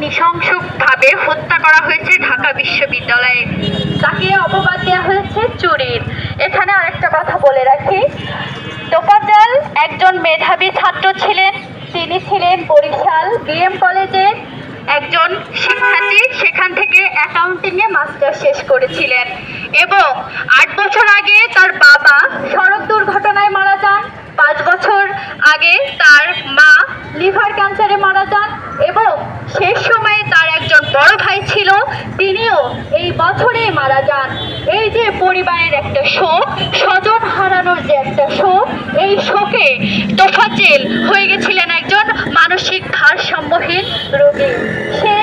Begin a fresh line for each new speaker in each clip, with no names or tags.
নৃশংসভাবে হত্যা করা হয়েছে ঢাকা বিশ্ববিদ্যালয়ে। তাকে অপবাদ দেওয়া হয়েছে চুরির। এখানে আরেকটা কথা বলে রাখি। তোফাজ্জল একজন মেধাবী ছাত্র ছিলেন। তিনি ছিলেন বরিশাল বিএম কলেজের একজন শিক্ষার্থী সেখান থেকে অ্যাকাউন্টিংয়ে মাস্টার শেষ করেছিলেন। এবং আট বছর আগে তার বাবা সড়ক দুর্ঘটনায় মারা যান। পাঁচ বছর আগে তার মা লিভার ক্যান্সারে মারা যান। এবং শেষ সময়ে তার একজন বড় ভাই ছিল, তিনিও এই বছরে মারা যান। এই যে পরিবারের একটা শোক, স্বজন হারানোর যে একটা শোক, এই শোকে তোফাজ্জেল হয়ে গেছিলেন একজন মানসিক ভারসাম্যহীন রোগী। সে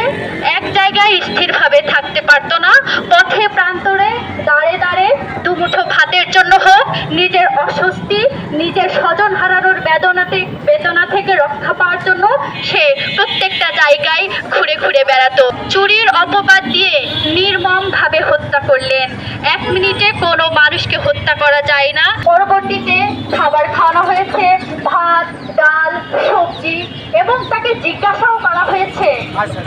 এক জায়গায় স্থিরভাবে থাকতে পারতো না, পথে প্রান্তরে দাঁড়ে দাঁড়ে দুমুঠো ভাতের জন্য হোক, নিজের অস্বস্তি, নিজের স্বজন হারানোর বেদনাতে বেদনা থেকে রক্ষা পাওয়ার জন্য সে প্রত্যেকটা জায়গায় ঘুরে ঘুরে বেড়াতো। চুরির অপবাদ দিয়ে নির্মম ভাবে হত্যা করলেন। এক মিনিটে কোনো মানুষকে হত্যা করা যায় না। পরবর্তীতে খাবার খাওয়ানো হয়েছে। ভাত, ডাল, সবজি এবং তাকে জিজ্ঞাসাও করা হয়েছে,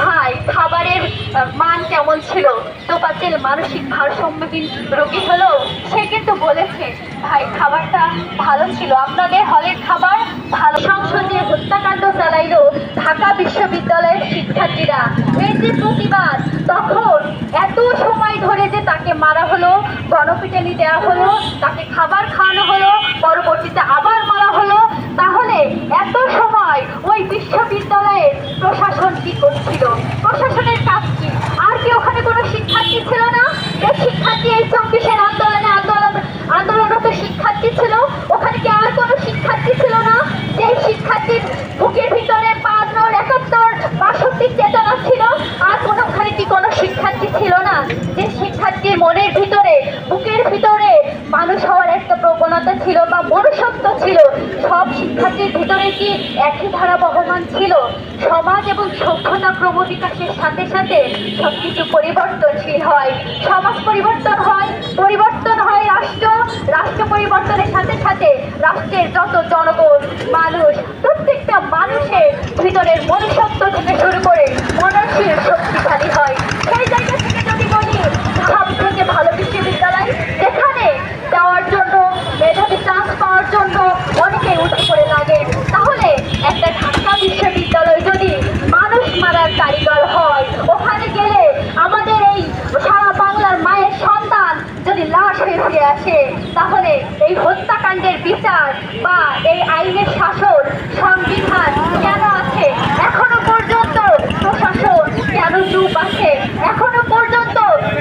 ভাই, খাবারের মান কেমন ছিল? তোপাচেল মানসিক ভারসাম্যহীন রোগী হলো, সে কিন্তু বলেছে, ভাই, খাবারটা ভালো ছিল। আপনাদের হলের খাবার ভালো। সংসদে হত্যাকাণ্ড চালাইল ঢাকা বিশ্ববিদ্যালয়ের শিক্ষার্থীরা। এই যে প্রতিবাদ, তখন এত সময় ধরে যে তাকে মারা হলো, গণপিটানি দেওয়া হলো, তাকে খাবার খাওয়ানো হলো, পরবর্তীতে আবার মারা হলো, তাহলে এত সময় ওই বিশ্ববিদ্যালয়ের প্রশাসন কি করছিল? প্রশাসনের কাজ কি? আর কি ওখানে কোনো শিক্ষার্থী ছিল না? যে শিক্ষার্থী এই চব্বিশের আন্দোলনে আন্দোলন, আন্দোলনরত শিক্ষার্থী ছিল? ওখানে কি আর কোনো শিক্ষার্থী ছিল না? যে শিক্ষার্থীর বুকের ভিতরে বাহান্ন একাত্তর বাষট্টি চেতনা ছিল, আর কোনো ওখানে কি কোনো শিক্ষার্থী ছিল না? যে শিক্ষার্থীর মনের ভিতরে বুকের ভিতরে মানুষ হওয়ার একটা প্রবণতা ছিল বা মনুষ্যত্ব ছিল। সব শিক্ষার্থীর ভিতরে কি একই ধারা বহমান ছিল? সমাজ এবং সভ্যতা ক্রমবিকাশের সাথে সাথে সবকিছু পরিবর্তনশীল হয়। সমাজ পরিবর্তন হয় পরিবর্তন হয় রাষ্ট্র। রাষ্ট্র পরিবর্তনের সাথে সাথে রাষ্ট্রের যত জনগণ, মানুষ, প্রত্যেকটা মানুষের ভিতরের মনুষ্যত্ব থেকে শুরু করে মননশীল শক্তিশালী হয়। সেই জায়গা থেকে যদি বলি সব থেকে ভালো বিশ্ববিদ্যালয়, যেখানে যাওয়ার জন্য, মেধাবী চান্স পাওয়ার জন্য পড়ে লাগে, তাহলে একটা ঢাকা বিশ্ববিদ্যালয় যদি মানুষ মারার কারিগর হয়, ওখানে গেলে আমাদের এই সারা বাংলার মায়ের সন্তান যদি লাশ হয়ে আসে, তাহলে এই হত্যাকাণ্ডের বিচার বা এই আইনের শাসন সংবিধান কেন আছে এখনও পর্যন্ত প্রশাসন কেন চুপ আছে এখনও পর্যন্ত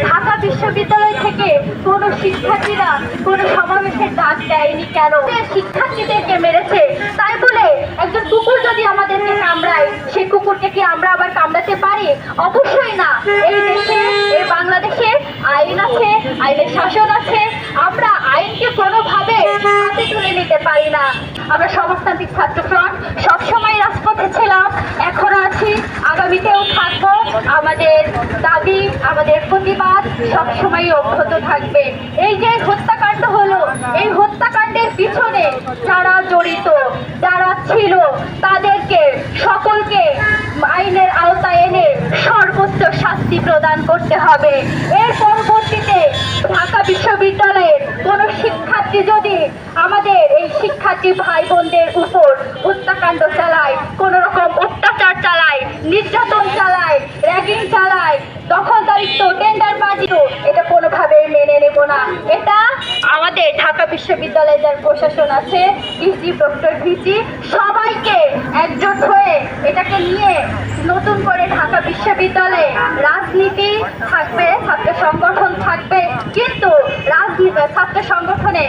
ঢাকা বিশ্ববিদ্যালয় থেকে কোনো শিক্ষার্থীরা কোনো সমাবেশের ডাক দেয়নি কেন? শিক্ষার্থীদেরকে মেরেছে, তাই বলে একজন কুকুর যদি আমাদেরকে কামড়ায়, সেই কুকুরকে কি আমরা আবার কামড়াতে পারি? অবশ্যই না। এই দেশে, এই বাংলাদেশে আইন আছে, আইনের শাসন আছে, আমরা আইনকে কোনোভাবে হাতে তুলে নিতে পারি না। আমরা সমাজতান্ত্রিক ছাত্র ফ্রন্ট, সবসময় রাজপথে ছিলাম, এখনও আছি, আগামীতেও থাকব। আমাদের দাবি, আমাদের প্রতিবাদ সবসময় অব্যাহত থাকবে। এই যে হত্যাকাণ্ড হলো, এই হত্যাকাণ্ডের পিছনে যারা জড়িত, যারা ছিল, তাদেরকে সকলকে আইনের আওতায় এনে সর্বোচ্চ শাস্তি প্রদান করতে হবে। এর পরবর্তীতে ঢাকা বিশ্ববিদ্যালয়ের কোনো শিক্ষার্থী যদি আমাদের এই শিক্ষার্থী ভাই বোনদের উপর হত্যাকাণ্ড চালায় কোন রকম অত্যাচার চালায়, নির্যাতন বিশ্ববিদ্যালয়ে যার প্রশাসন আছে ডিসি প্রক্টর ভিসি, সবাইকে একজোট হয়ে এটাকে নিয়ে নতুন করে ঢাকা বিশ্ববিদ্যালয়ে রাজনীতি থাকবে, ছাত্র সংগঠন থাকবে। কিন্তু রাজনীতি, ছাত্র সংগঠনে